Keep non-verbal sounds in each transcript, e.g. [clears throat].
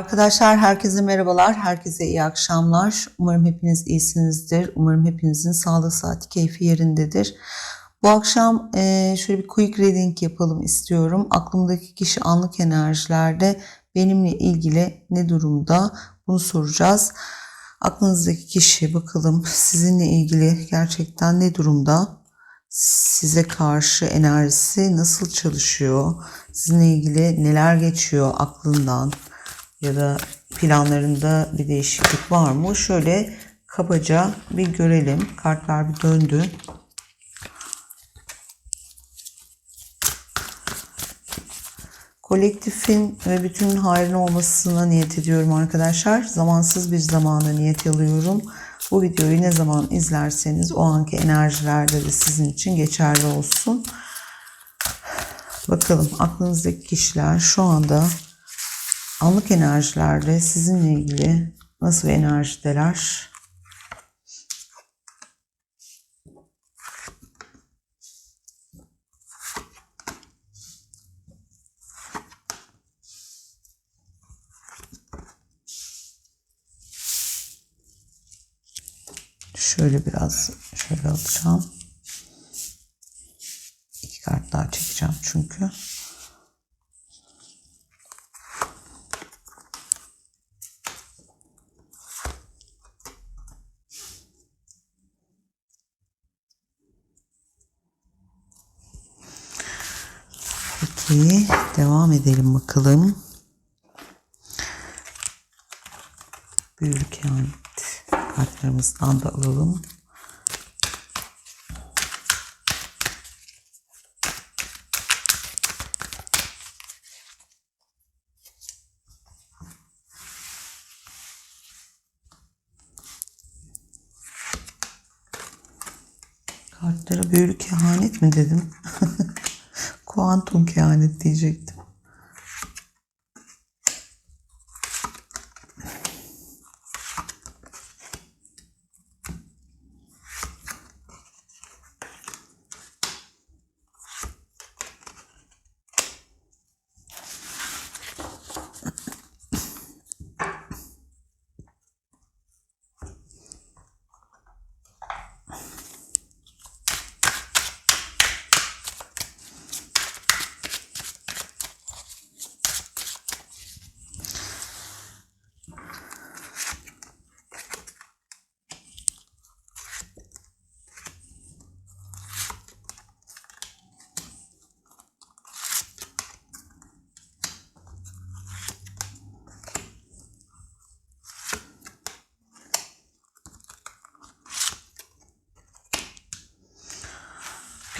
Arkadaşlar herkese merhabalar, herkese iyi akşamlar. Umarım hepiniz iyisinizdir. Umarım hepinizin sağlığı, saati, keyfi yerindedir. Bu akşam eee, şöyle bir quick reading yapalım istiyorum. Aklımdaki kişi anlık enerjilerde benimle ilgili ne durumda bunu soracağız. Aklınızdaki kişi bakalım sizinle ilgili gerçekten ne durumda? Size karşı enerjisi nasıl çalışıyor? Sizinle ilgili neler geçiyor aklından? Ya da planlarında bir değişiklik var mı? Şöyle kabaca bir görelim. Kartlar bir döndü. Kolektifin ve bütünün hayrına olmasına niyet ediyorum arkadaşlar. Zamansız bir zamana niyet alıyorum. Bu videoyu ne zaman izlerseniz o anki enerjilerde de sizin için geçerli olsun. Bakalım aklınızdaki kişiler şu anda anlık enerjilerde sizinle ilgili nasıl bir enerjideler? Şöyle biraz şöyle alacağım. İki kart daha çekeceğim çünkü. Peki devam edelim bakalım. Büyük yani kartlarımızdan da alalım. Diyecektim.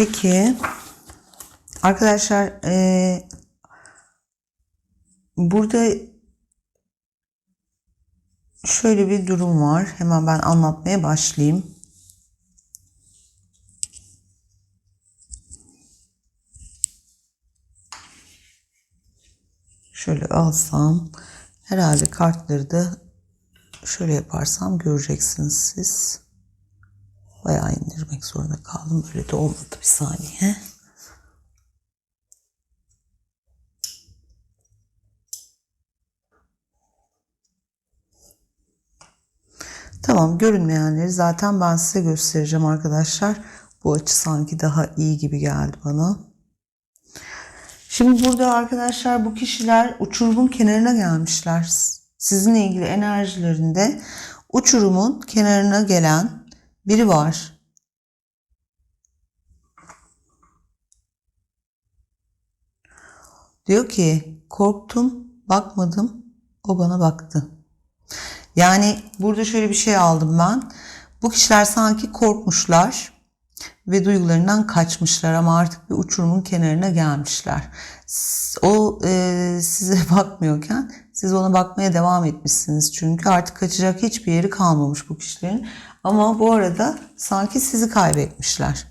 Peki arkadaşlar eee, burada şöyle bir durum var. Hemen ben anlatmaya başlayayım. Şöyle alsam herhalde kartları da şöyle yaparsam göreceksiniz siz. Bayağı indirmek zorunda kaldım. Böyle de olmadı bir saniye. Tamam görünmeyenleri zaten ben size göstereceğim arkadaşlar. Bu açı sanki daha iyi gibi geldi bana. Şimdi burada arkadaşlar bu kişiler uçurumun kenarına gelmişler. Sizinle ilgili enerjilerinde uçurumun kenarına gelen biri var. Diyor ki korktum, bakmadım, o bana baktı. Yani burada şöyle bir şey aldım ben. Bu kişiler sanki korkmuşlar ve duygularından kaçmışlar ama artık bir uçurumun kenarına gelmişler. O e, size [laughs] bakmıyorken siz ona bakmaya devam etmişsiniz. Çünkü artık kaçacak hiçbir yeri kalmamış bu kişilerin. Ama bu arada sanki sizi kaybetmişler.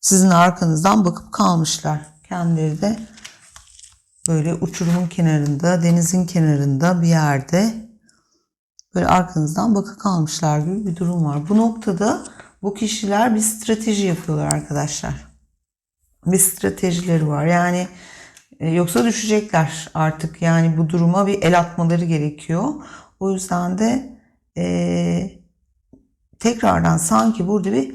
Sizin arkanızdan bakıp kalmışlar. Kendileri de böyle uçurumun kenarında, denizin kenarında bir yerde böyle arkanızdan bakıp kalmışlar gibi bir durum var. Bu noktada bu kişiler bir strateji yapıyorlar arkadaşlar. Bir stratejileri var. Yani E, yoksa düşecekler artık. Yani bu duruma bir el atmaları gerekiyor. O yüzden de e, tekrardan sanki burada bir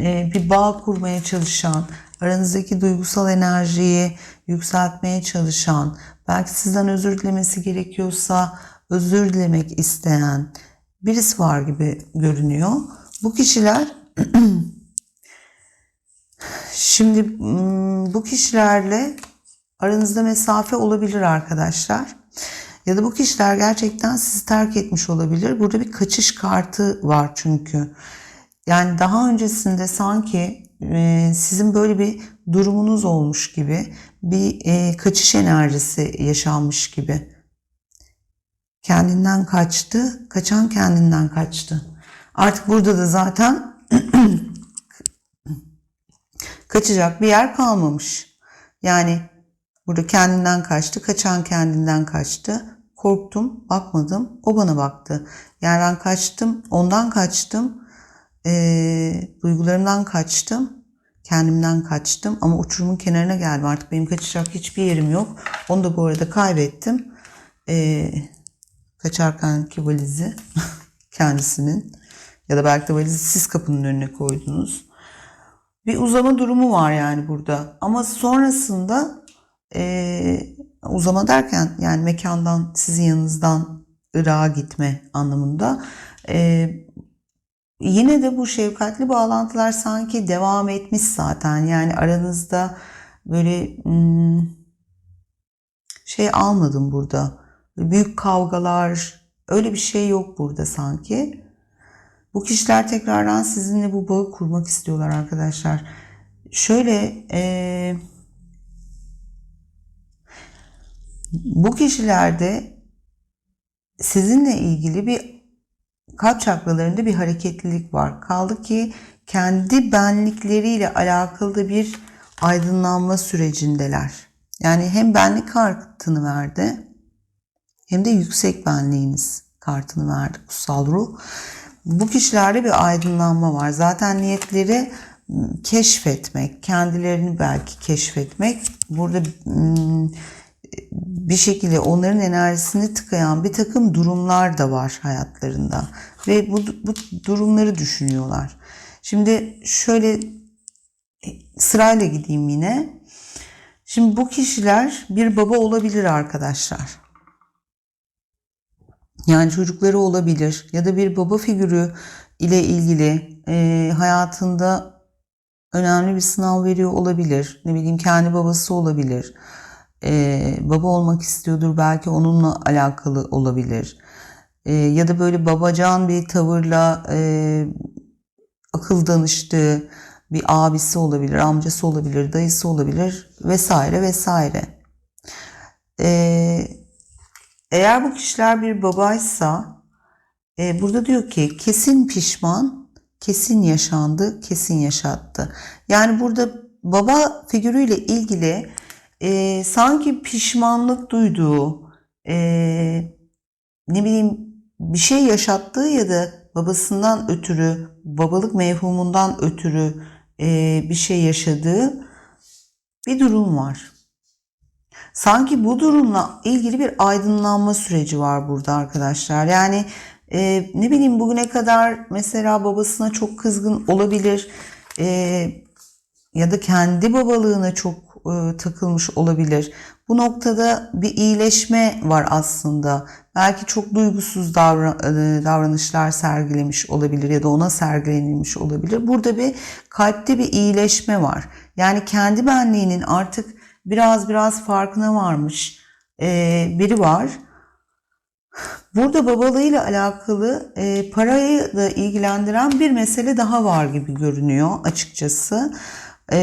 e, bir bağ kurmaya çalışan, aranızdaki duygusal enerjiyi yükseltmeye çalışan, belki sizden özür dilemesi gerekiyorsa özür dilemek isteyen birisi var gibi görünüyor. Bu kişiler [clears throat] şimdi mm, bu kişilerle aranızda mesafe olabilir arkadaşlar. Ya da bu kişiler gerçekten sizi terk etmiş olabilir. Burada bir kaçış kartı var çünkü. Yani daha öncesinde sanki e, sizin böyle bir durumunuz olmuş gibi bir e, kaçış enerjisi yaşanmış gibi. Kendinden kaçtı, kaçan kendinden kaçtı. Artık burada da zaten [clears throat] kaçacak bir yer kalmamış. Yani burada kendinden kaçtı, kaçan kendinden kaçtı. Korktum, bakmadım, o bana baktı. Yani ben kaçtım, ondan kaçtım, e, duygularımdan kaçtım, kendimden kaçtım ama uçurumun kenarına geldim. Artık benim kaçacak hiçbir yerim yok. Onu da bu arada kaybettim. E, kaçarkenki valizi [laughs] kendisinin ya da belki de valizi siz kapının önüne koydunuz. Bir uzama durumu var yani burada. Ama sonrasında e, uzama derken yani mekandan sizin yanınızdan Irak'a gitme anlamında. E, yine de bu şefkatli bağlantılar sanki devam etmiş zaten. Yani aranızda böyle hmm, şey almadım burada. Büyük kavgalar öyle bir şey yok burada sanki. Bu kişiler tekrardan sizinle bu bağı kurmak istiyorlar arkadaşlar. Şöyle e, bu kişilerde sizinle ilgili bir kalp çakralarında bir hareketlilik var. Kaldı ki kendi benlikleriyle alakalı bir aydınlanma sürecindeler. Yani hem benlik kartını verdi hem de yüksek benliğiniz kartını verdi kutsal ruh. Bu kişilerde bir aydınlanma var. Zaten niyetleri keşfetmek, kendilerini belki keşfetmek. Burada bir şekilde onların enerjisini tıkayan bir takım durumlar da var hayatlarında. Ve bu, bu durumları düşünüyorlar. Şimdi şöyle sırayla gideyim yine. Şimdi bu kişiler bir baba olabilir arkadaşlar. Yani çocukları olabilir ya da bir baba figürü ile ilgili e, hayatında önemli bir sınav veriyor olabilir. Ne bileyim kendi babası olabilir. E, baba olmak istiyordur belki onunla alakalı olabilir. E, ya da böyle babacan bir tavırla e, akıl danıştığı bir abisi olabilir, amcası olabilir, dayısı olabilir vesaire vesaire. Eee eğer bu kişiler bir babaysa e, burada diyor ki kesin pişman, kesin yaşandı, kesin yaşattı. Yani burada baba figürüyle ilgili e, sanki pişmanlık duyduğu, e, ne bileyim bir şey yaşattığı ya da babasından ötürü, babalık mevhumundan ötürü e, bir şey yaşadığı bir durum var. Sanki bu durumla ilgili bir aydınlanma süreci var burada arkadaşlar. Yani e, ne bileyim bugüne kadar mesela babasına çok kızgın olabilir. E, ya da kendi babalığına çok e, takılmış olabilir. Bu noktada bir iyileşme var aslında. Belki çok duygusuz e, davranışlar sergilemiş olabilir ya da ona sergilenilmiş olabilir. Burada bir kalpte bir iyileşme var. Yani kendi benliğinin artık biraz biraz farkına varmış e, biri var. Burada babalığıyla alakalı e, parayı da ilgilendiren bir mesele daha var gibi görünüyor açıkçası. E,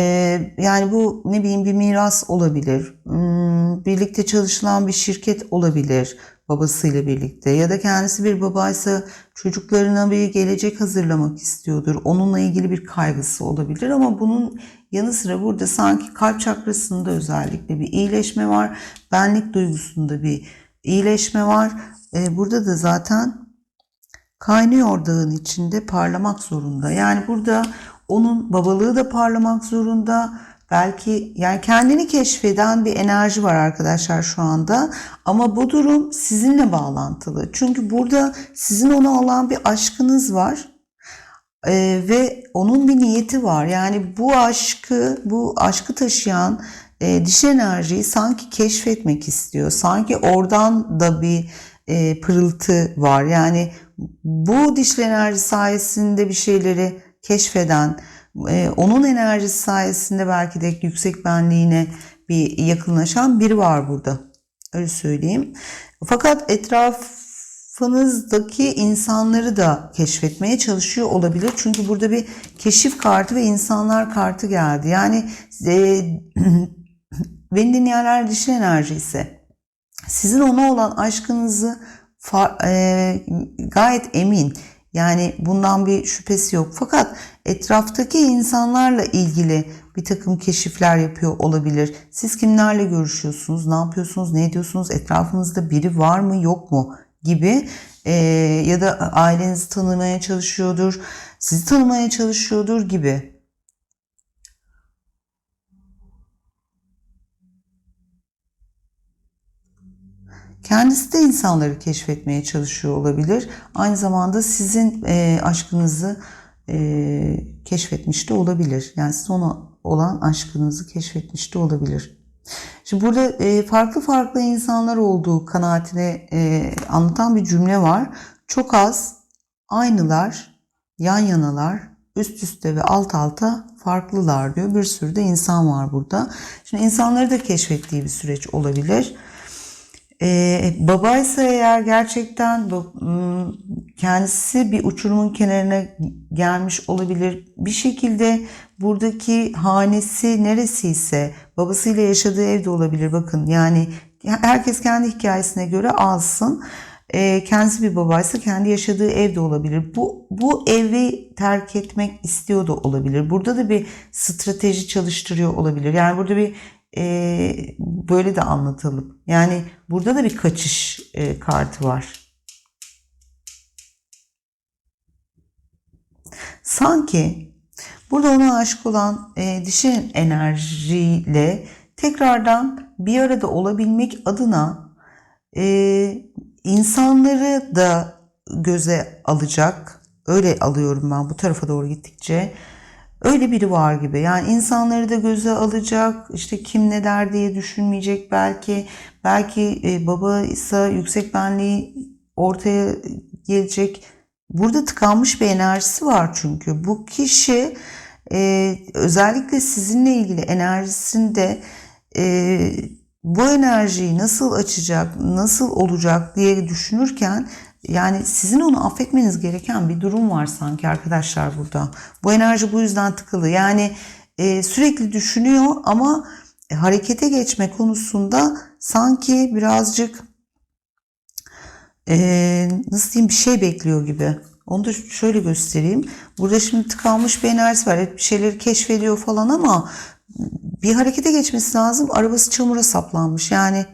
yani bu ne bileyim bir miras olabilir, hmm, birlikte çalışılan bir şirket olabilir babasıyla birlikte ya da kendisi bir babaysa çocuklarına bir gelecek hazırlamak istiyordur. Onunla ilgili bir kaygısı olabilir ama bunun yanı sıra burada sanki kalp çakrasında özellikle bir iyileşme var. Benlik duygusunda bir iyileşme var. Ee, burada da zaten kaynıyor dağın içinde parlamak zorunda. Yani burada onun babalığı da parlamak zorunda. Belki yani kendini keşfeden bir enerji var arkadaşlar şu anda. Ama bu durum sizinle bağlantılı. Çünkü burada sizin ona olan bir aşkınız var. Ee, ve onun bir niyeti var. Yani bu aşkı, bu aşkı taşıyan e, dişi enerjiyi sanki keşfetmek istiyor. Sanki oradan da bir e, pırıltı var. Yani bu dişli enerji sayesinde bir şeyleri keşfeden, e, onun enerjisi sayesinde belki de yüksek benliğine bir yakınlaşan biri var burada. Öyle söyleyeyim. Fakat etrafınızdaki insanları da keşfetmeye çalışıyor olabilir. Çünkü burada bir keşif kartı ve insanlar kartı geldi. Yani e, [clears throat] beni dinleyenler dişli enerji ise sizin ona olan aşkınızı e, gayet emin. Yani bundan bir şüphesi yok. Fakat etraftaki insanlarla ilgili bir takım keşifler yapıyor olabilir. Siz kimlerle görüşüyorsunuz, ne yapıyorsunuz, ne ediyorsunuz, etrafınızda biri var mı yok mu gibi e, ya da ailenizi tanımaya çalışıyordur, sizi tanımaya çalışıyordur gibi. Kendisi de insanları keşfetmeye çalışıyor olabilir. Aynı zamanda sizin e, aşkınızı e, keşfetmiş de olabilir. Yani siz ona olan aşkınızı keşfetmiş de olabilir. Şimdi burada e, farklı farklı insanlar olduğu kanaatine e, anlatan bir cümle var. Çok az, aynılar, yan yanalar, üst üste ve alt alta farklılar diyor. Bir sürü de insan var burada. Şimdi insanları da keşfettiği bir süreç olabilir. Ee, babaysa eğer gerçekten kendisi bir uçurumun kenarına gelmiş olabilir. Bir şekilde buradaki hanesi neresiyse babasıyla yaşadığı evde olabilir. Bakın yani herkes kendi hikayesine göre alsın. E, kendisi bir babaysa kendi yaşadığı evde olabilir. Bu, bu evi terk etmek istiyor da olabilir. Burada da bir strateji çalıştırıyor olabilir. Yani burada bir e, böyle de anlatalım. Yani burada da bir kaçış e, kartı var. Sanki burada ona aşık olan e, dişi enerjiyle tekrardan bir arada olabilmek adına e, insanları da göze alacak. Öyle alıyorum ben bu tarafa doğru gittikçe. Öyle biri var gibi. Yani insanları da göze alacak. işte kim ne der diye düşünmeyecek belki. Belki e, baba ise yüksek benliği ortaya gelecek. Burada tıkanmış bir enerjisi var çünkü. Bu kişi e, özellikle sizinle ilgili enerjisinde e, bu enerjiyi nasıl açacak, nasıl olacak diye düşünürken yani sizin onu affetmeniz gereken bir durum var sanki arkadaşlar burada. Bu enerji bu yüzden tıkılı. Yani e, sürekli düşünüyor ama e, harekete geçme konusunda sanki birazcık e, nasıl diyeyim bir şey bekliyor gibi. Onu da şöyle göstereyim. Burada şimdi tıkanmış bir enerjisi var. bir şeyleri keşfediyor falan ama bir harekete geçmesi lazım. Arabası çamura saplanmış. Yani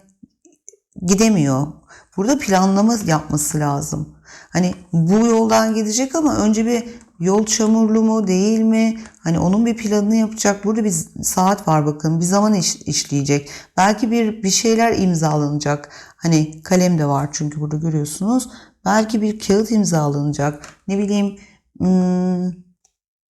gidemiyor. Burada planlama yapması lazım. Hani bu yoldan gidecek ama önce bir yol çamurlu mu değil mi? Hani onun bir planını yapacak. Burada bir saat var bakın. Bir zaman iş, işleyecek. Belki bir bir şeyler imzalanacak. Hani kalem de var çünkü burada görüyorsunuz. Belki bir kağıt imzalanacak. Ne bileyim hmm,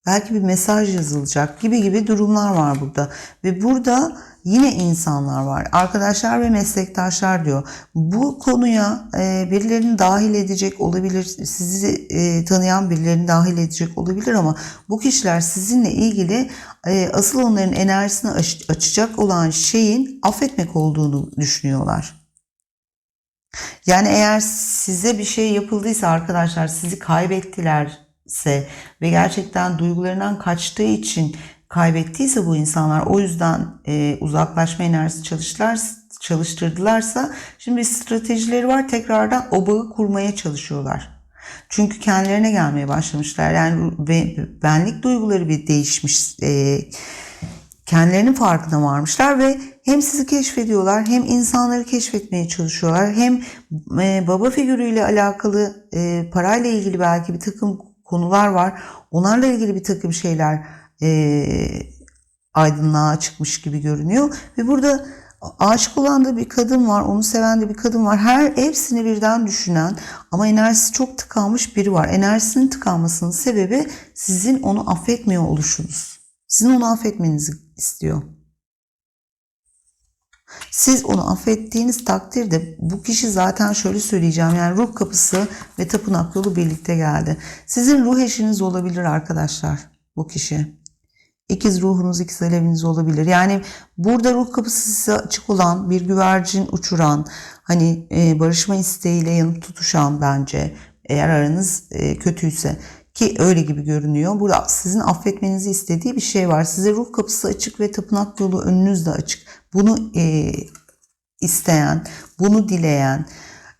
belki bir mesaj yazılacak gibi gibi durumlar var burada. Ve burada yine insanlar var. Arkadaşlar ve meslektaşlar diyor. Bu konuya e, birilerini dahil edecek olabilir. Sizi e, tanıyan birilerini dahil edecek olabilir ama bu kişiler sizinle ilgili e, asıl onların enerjisini açacak olan şeyin affetmek olduğunu düşünüyorlar. Yani eğer size bir şey yapıldıysa arkadaşlar sizi kaybettilerse ve gerçekten duygularından kaçtığı için kaybettiyse bu insanlar o yüzden e, uzaklaşma enerjisi çalıştılar, çalıştırdılarsa şimdi bir stratejileri var tekrardan o bağı kurmaya çalışıyorlar. Çünkü kendilerine gelmeye başlamışlar. Yani benlik duyguları bir değişmiş. E, kendilerinin farkına varmışlar ve hem sizi keşfediyorlar hem insanları keşfetmeye çalışıyorlar. Hem e, baba figürüyle alakalı e, parayla ilgili belki bir takım konular var. Onlarla ilgili bir takım şeyler e, aydınlığa çıkmış gibi görünüyor. Ve burada aşık olan da bir kadın var, onu seven de bir kadın var. Her hepsini birden düşünen ama enerjisi çok tıkanmış biri var. Enerjisinin tıkanmasının sebebi sizin onu affetmiyor oluşunuz. Sizin onu affetmenizi istiyor. Siz onu affettiğiniz takdirde bu kişi zaten şöyle söyleyeceğim yani ruh kapısı ve tapınak yolu birlikte geldi. Sizin ruh eşiniz olabilir arkadaşlar bu kişi. İkiz ruhunuz, ikiz aleviniz olabilir. Yani burada ruh kapısı size açık olan bir güvercin uçuran, hani e, barışma isteğiyle yanıp tutuşan bence eğer aranız e, kötüyse ki öyle gibi görünüyor. Burada sizin affetmenizi istediği bir şey var. Size ruh kapısı açık ve tapınak yolu önünüz de açık. Bunu e, isteyen, bunu dileyen,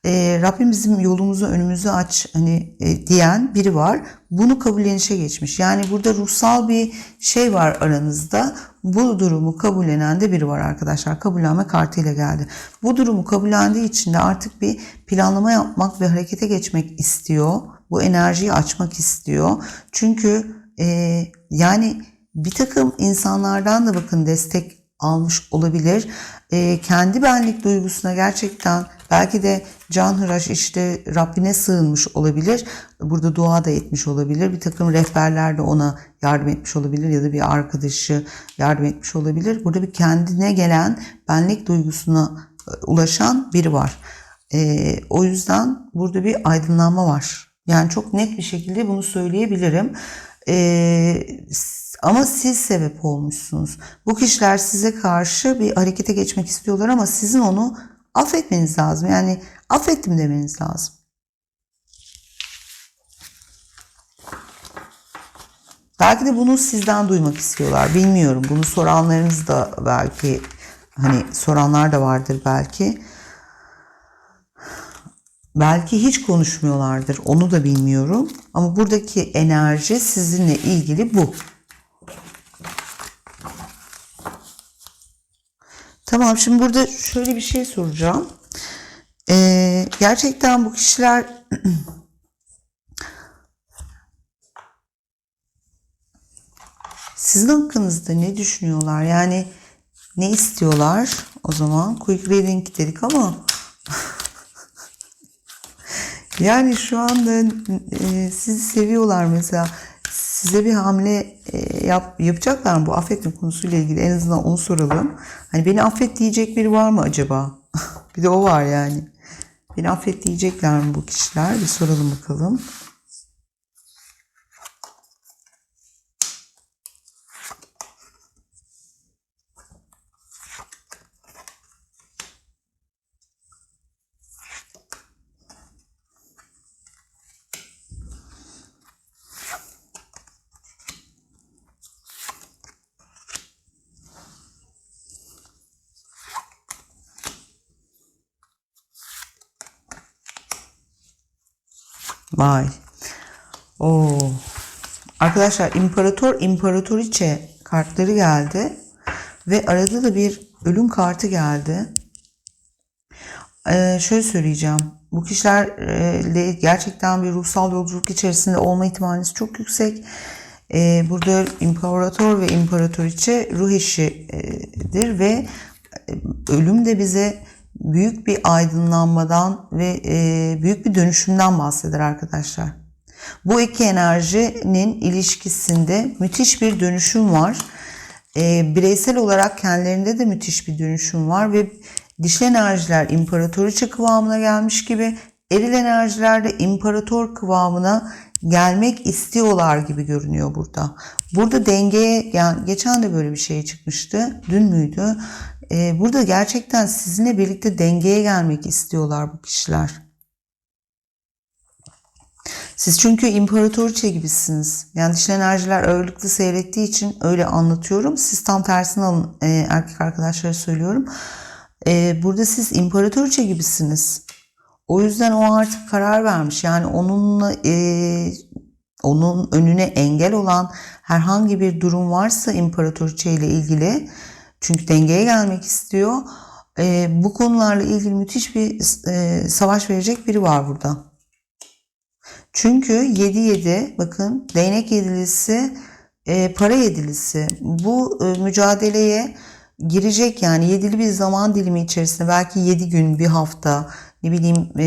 e, Rabbim bizim yolumuzu önümüzü aç hani e, diyen biri var. Bunu kabullenişe geçmiş. Yani burada ruhsal bir şey var aranızda. Bu durumu kabullenen de biri var arkadaşlar. Kabullenme kartıyla geldi. Bu durumu kabullendiği için de artık bir planlama yapmak ve harekete geçmek istiyor. Bu enerjiyi açmak istiyor. Çünkü e, yani bir takım insanlardan da bakın destek almış olabilir. E, kendi benlik duygusuna gerçekten belki de canhıraş işte Rabbine sığınmış olabilir. Burada dua da etmiş olabilir. Bir takım rehberler de ona yardım etmiş olabilir ya da bir arkadaşı yardım etmiş olabilir. Burada bir kendine gelen benlik duygusuna e, ulaşan biri var. E, o yüzden burada bir aydınlanma var. Yani çok net bir şekilde bunu söyleyebilirim. Ee, ama siz sebep olmuşsunuz. Bu kişiler size karşı bir harekete geçmek istiyorlar ama sizin onu affetmeniz lazım. Yani affettim demeniz lazım. Belki de bunu sizden duymak istiyorlar. Bilmiyorum. Bunu soranlarınız da belki hani soranlar da vardır belki. Belki hiç konuşmuyorlardır. Onu da bilmiyorum. Ama buradaki enerji sizinle ilgili bu. Tamam şimdi burada şöyle bir şey soracağım. Ee, gerçekten bu kişiler [clears throat] sizin hakkınızda ne düşünüyorlar? Yani ne istiyorlar? O zaman quick reading dedik ama yani şu anda e, sizi seviyorlar mesela. Size bir hamle e, yap, yapacaklar mı bu affetme konusuyla ilgili en azından onu soralım. Hani beni affet diyecek biri var mı acaba? [laughs] bir de o var yani. Beni affet diyecekler mi bu kişiler? Bir soralım bakalım. Vay. Oo. Arkadaşlar imparator imparatoriçe kartları geldi. Ve arada da bir ölüm kartı geldi. Ee, şöyle söyleyeceğim. Bu kişilerle gerçekten bir ruhsal yolculuk içerisinde olma ihtimaliniz çok yüksek. Ee, burada imparator ve imparatoriçe ruh eşidir ve ölüm de bize büyük bir aydınlanmadan ve e, büyük bir dönüşümden bahseder arkadaşlar. Bu iki enerjinin ilişkisinde müthiş bir dönüşüm var. E, bireysel olarak kendilerinde de müthiş bir dönüşüm var ve dişli enerjiler imparatoriçe kıvamına gelmiş gibi eril enerjiler de imparator kıvamına gelmek istiyorlar gibi görünüyor burada. Burada dengeye yani geçen de böyle bir şey çıkmıştı. Dün müydü? Ee, burada gerçekten sizinle birlikte dengeye gelmek istiyorlar bu kişiler. Siz çünkü imparatoriçe gibisiniz. Yani dişli enerjiler ağırlıklı seyrettiği için öyle anlatıyorum. Siz tam tersini alın e, erkek arkadaşlara söylüyorum. E, burada siz imparatoriçe gibisiniz. O yüzden o artık karar vermiş. Yani onunla e, onun önüne engel olan herhangi bir durum varsa imparatoriçe ile ilgili çünkü dengeye gelmek istiyor. E, bu konularla ilgili müthiş bir e, savaş verecek biri var burada. Çünkü 7-7 bakın değnek yedilisi e, para yedilisi. Bu e, mücadeleye girecek yani yedili bir zaman dilimi içerisinde belki 7 gün, bir hafta, ne bileyim e,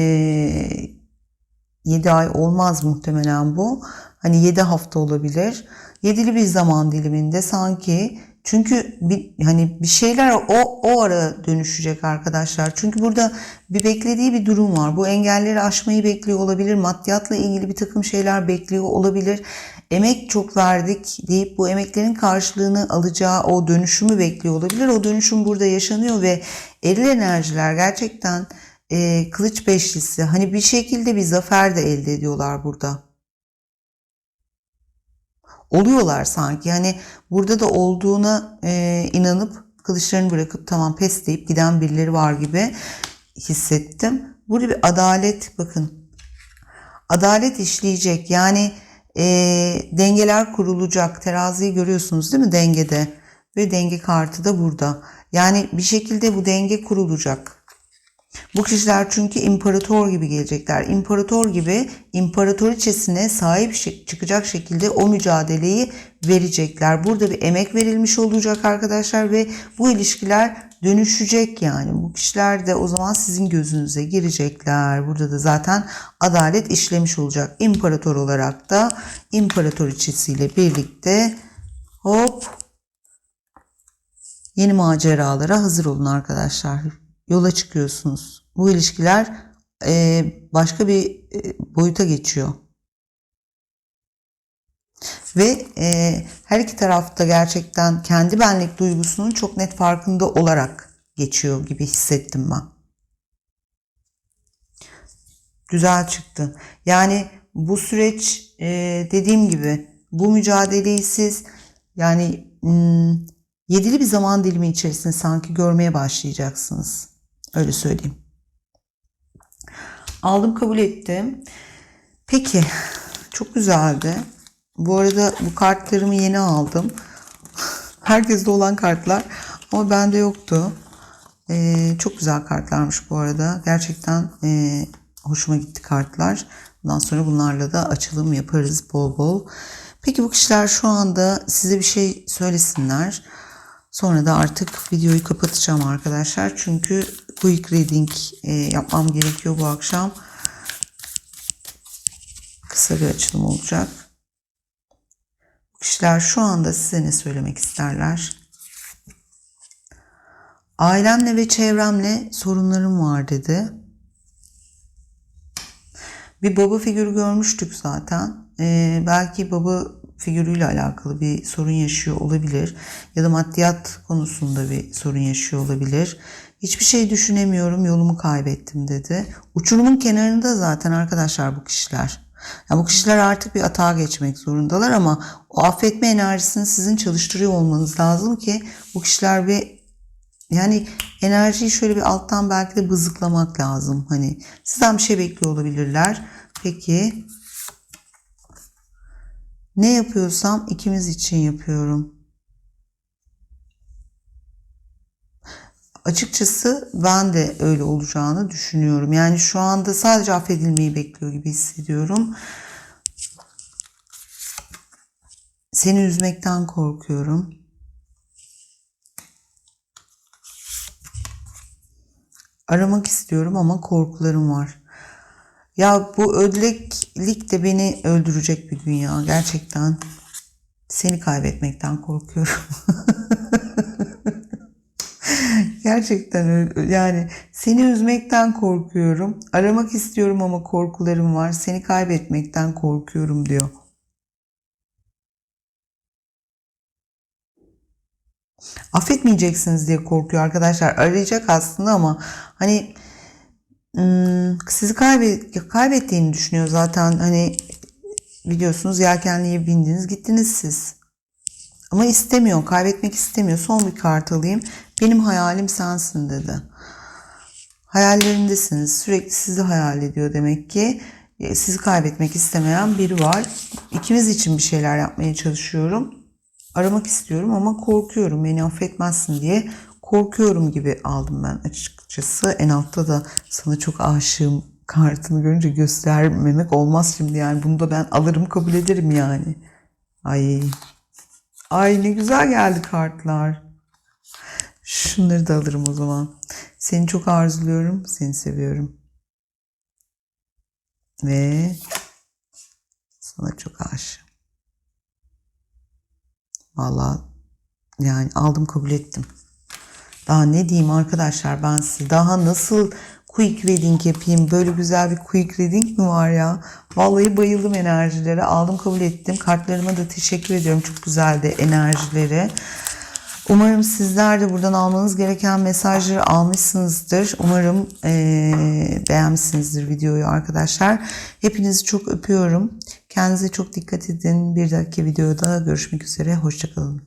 7 ay olmaz muhtemelen bu. Hani 7 hafta olabilir. Yedili bir zaman diliminde sanki çünkü bir, hani bir şeyler o o ara dönüşecek arkadaşlar. Çünkü burada bir beklediği bir durum var. Bu engelleri aşmayı bekliyor olabilir. Maddiyatla ilgili bir takım şeyler bekliyor olabilir. Emek çok verdik deyip bu emeklerin karşılığını alacağı o dönüşümü bekliyor olabilir. O dönüşüm burada yaşanıyor ve eril enerjiler gerçekten e, kılıç beşlisi. Hani bir şekilde bir zafer de elde ediyorlar burada oluyorlar sanki. Hani burada da olduğuna e, inanıp kılıçlarını bırakıp tamam pes deyip giden birileri var gibi hissettim. Burada bir adalet bakın. Adalet işleyecek. Yani e, dengeler kurulacak. Teraziyi görüyorsunuz değil mi dengede? Ve denge kartı da burada. Yani bir şekilde bu denge kurulacak. Bu kişiler çünkü imparator gibi gelecekler. İmparator gibi imparatoriçesine sahip çıkacak şekilde o mücadeleyi verecekler. Burada bir emek verilmiş olacak arkadaşlar ve bu ilişkiler dönüşecek yani. Bu kişiler de o zaman sizin gözünüze girecekler. Burada da zaten adalet işlemiş olacak. İmparator olarak da imparatoriçesiyle birlikte hop yeni maceralara hazır olun arkadaşlar yola çıkıyorsunuz. Bu ilişkiler e, başka bir e, boyuta geçiyor. Ve e, her iki tarafta gerçekten kendi benlik duygusunun çok net farkında olarak geçiyor gibi hissettim ben. Güzel çıktı. Yani bu süreç e, dediğim gibi bu mücadeleyi siz yani hmm, yedili bir zaman dilimi içerisinde sanki görmeye başlayacaksınız. Öyle söyleyeyim. Aldım kabul ettim. Peki çok güzeldi. Bu arada bu kartlarımı yeni aldım. [laughs] Herkeste olan kartlar ama bende yoktu. Ee, çok güzel kartlarmış bu arada. Gerçekten e, hoşuma gitti kartlar. Bundan sonra bunlarla da açılım yaparız bol bol. Peki bu kişiler şu anda size bir şey söylesinler. Sonra da artık videoyu kapatacağım arkadaşlar. Çünkü quick reading e, yapmam gerekiyor bu akşam. Kısa bir açılım olacak. Kişiler şu anda size ne söylemek isterler? Ailemle ve çevremle sorunlarım var dedi. Bir baba figürü görmüştük zaten. Ee, belki baba figürüyle alakalı bir sorun yaşıyor olabilir. Ya da maddiyat konusunda bir sorun yaşıyor olabilir. Hiçbir şey düşünemiyorum, yolumu kaybettim dedi. Uçurumun kenarında zaten arkadaşlar bu kişiler. Ya bu kişiler artık bir atağa geçmek zorundalar ama o affetme enerjisini sizin çalıştırıyor olmanız lazım ki bu kişiler bir yani enerjiyi şöyle bir alttan belki de bızıklamak lazım. Hani sizden bir şey bekliyor olabilirler. Peki ne yapıyorsam ikimiz için yapıyorum. Açıkçası ben de öyle olacağını düşünüyorum. Yani şu anda sadece affedilmeyi bekliyor gibi hissediyorum. Seni üzmekten korkuyorum. Aramak istiyorum ama korkularım var. Ya bu ödleklik de beni öldürecek bir gün ya gerçekten. Seni kaybetmekten korkuyorum. [laughs] gerçekten. Yani seni üzmekten korkuyorum. Aramak istiyorum ama korkularım var. Seni kaybetmekten korkuyorum diyor. Affetmeyeceksiniz diye korkuyor arkadaşlar. Arayacak aslında ama hani Hmm, sizi kaybet, kaybettiğini düşünüyor zaten. Hani biliyorsunuz yelkenliye bindiniz gittiniz siz. Ama istemiyor, kaybetmek istemiyor. Son bir kart alayım. Benim hayalim sensin dedi. Hayallerindesiniz. Sürekli sizi hayal ediyor demek ki. E, sizi kaybetmek istemeyen biri var. İkimiz için bir şeyler yapmaya çalışıyorum. Aramak istiyorum ama korkuyorum beni affetmezsin diye korkuyorum gibi aldım ben açıkçası. En altta da sana çok aşığım kartını görünce göstermemek olmaz şimdi yani. Bunu da ben alırım kabul ederim yani. Ay Ay ne güzel geldi kartlar. Şunları da alırım o zaman. Seni çok arzuluyorum. Seni seviyorum. Ve sana çok aşığım. Vallahi yani aldım kabul ettim. Daha ne diyeyim arkadaşlar ben size daha nasıl quick reading yapayım böyle güzel bir quick reading mi var ya vallahi bayıldım enerjilere aldım kabul ettim kartlarıma da teşekkür ediyorum çok güzeldi enerjileri umarım sizler de buradan almanız gereken mesajları almışsınızdır. Umarım eee, beğenmişsinizdir videoyu arkadaşlar. Hepinizi çok öpüyorum. Kendinize çok dikkat edin. Bir dahaki videoda görüşmek üzere. Hoşçakalın